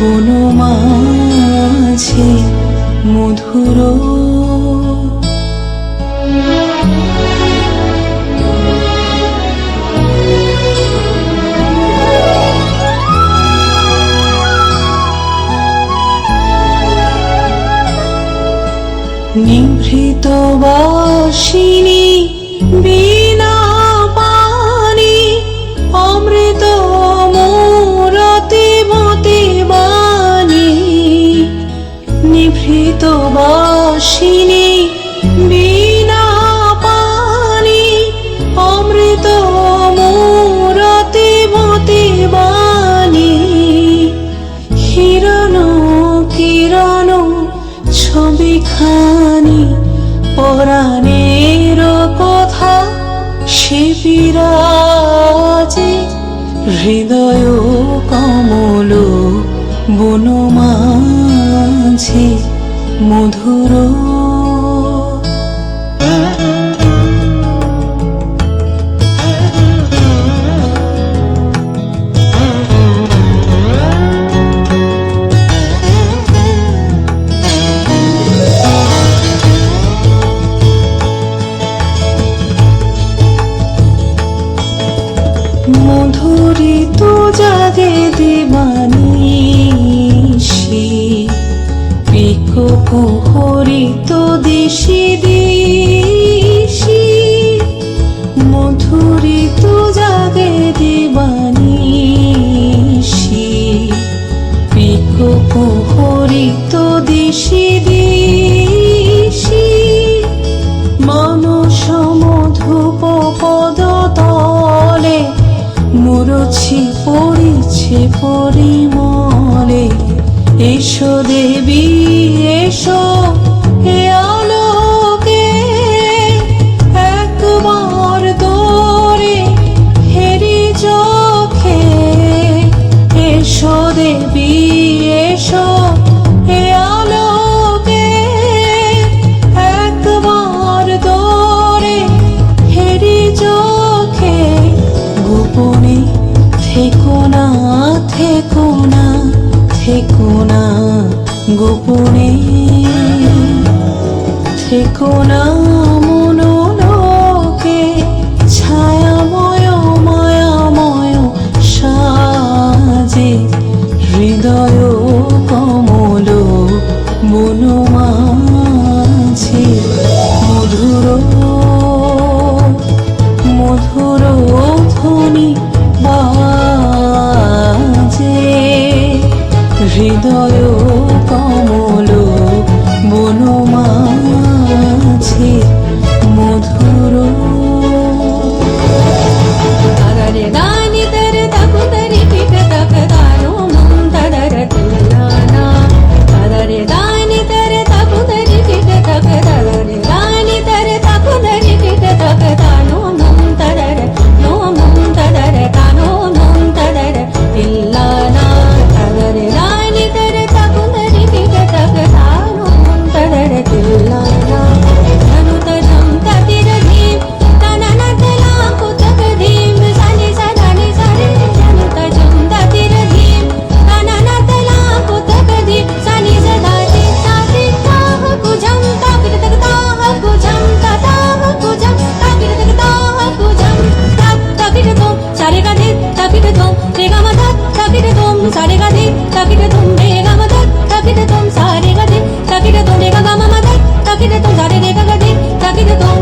বনু মধুর। নিভৃত বাসিনী নিভৃত বাসিনী বিনা পানি, অমৃত মোরতি মতি বাণী। হিরণ, কিরণ, ছবিখানি, পরাণের কথা সে বিরাজে, হৃদয় কমল বনমাঝে মধুর। মধুরিত জাগে দিবানিশি পিকো কুহরিত দিশি দিশি, মধুরিত জাগে দিবানিশি পিকো কুহরিত দিশি দিশি মানস মধুপ পদ তলে মুরছি পড়িছে পরিমলে, এসো থেকো না গোপনে থেকো হৃদয় কমল। you go.